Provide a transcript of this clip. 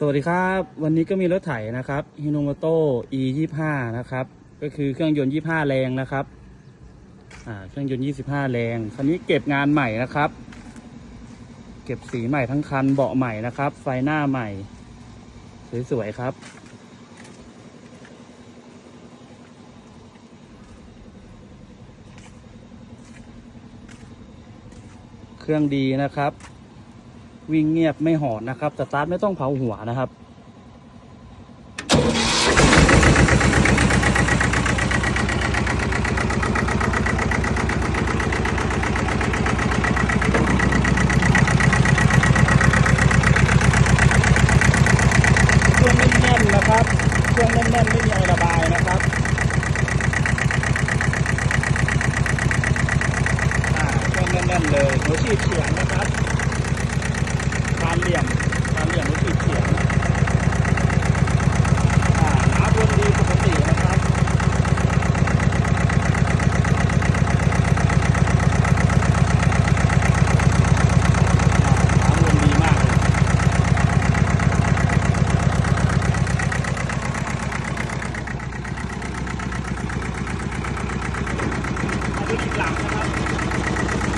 สวัสดีครับ วันนี้ก็มีรถไถนะครับ Hinomoto E 2 5นะครับ ก็คือเครื่องยนต์ 25 แรงนะครับอ่าเครื่องยนต์ 25 แรงคันนี้เก็บงานใหม่นะครับ เก็บสีใหม่ทั้งคันเบาะใหม่นะครับ ไฟหน้าใหม่ สวยๆครับ เครื่องดีนะครับ วิ่งเงียบไม่หอนนะครับสตาร์ทไม่ต้องเผาหัวนะครับ เครื่องแน่นๆนะครับ เครื่องแน่นๆไม่มีอะไรระบายนะครับเครื่องแน่นๆเลยหัวชีดเฉียนนะครับ 你ลังครั